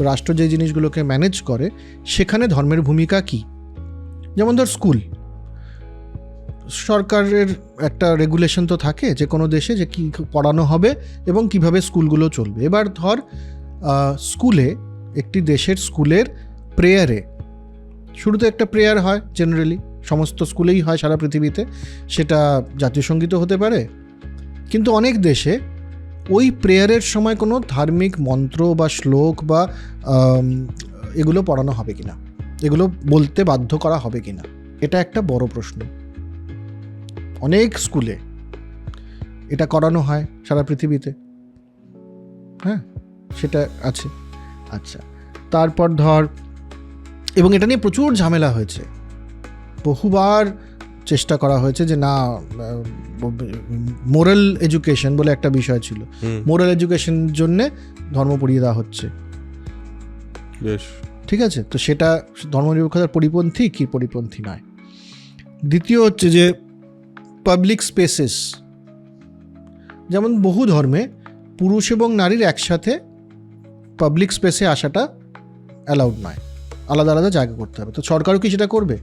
রাষ্ট্র যে জিনিসগুলোকে ম্যানেজ করে, সেখানে ধর্মের ভূমিকা কি? যেমন ধর স্কুল সরকারের একটা রেগুলেশন তো থাকে যে কোনো দেশে যে কী পড়ানো হবে এবং কীভাবে স্কুলগুলো চলবে। এবার ধর স্কুলে একটি দেশের স্কুলের প্রেয়ারে শুরুতে একটা প্রেয়ার হয় জেনারেলি সমস্ত স্কুলেই হয় সারা পৃথিবীতে, সেটা জাতীয় সঙ্গীতও হতে পারে। কিন্তু অনেক দেশে ওই প্রেয়ারের সময় কোনো ধার্মিক মন্ত্র বা শ্লোক বা এগুলো পড়ানো হবে কিনা? এগুলো বলতে বাধ্য করা হবে কিনা? এটা একটা বড় প্রশ্ন। অনেক স্কুলে এটা করানো হয় সারা পৃথিবীতে। হ্যাঁ সেটা আছে। আচ্ছা তারপর ধর, এবং এটা নিয়ে প্রচুর ঝামেলা হয়েছে। বহুবার চেষ্টা করা হয়েছে যে না মোরাল এডুকেশন বলে একটা বিষয় ছিল। মোরাল এডুকেশন জন্যে ধর্ম পড়িয়ে দেওয়া হচ্ছে। বেশ। ঠিক আছে? তো সেটা ধর্মনিরপেক্ষতার পরিপন্থী কি পরিপন্থী নয়। দ্বিতীয় হচ্ছে যে পাবলিক স্পেসেস যেমন বহু ধর্মে পুরুষ এবং নারীর একসাথে পাবলিক স্পেসে আসাটা অ্যালাউড নয়। আলাদা আলাদা জায়গা করতে হবে। তো সরকারও কি সেটা করবে?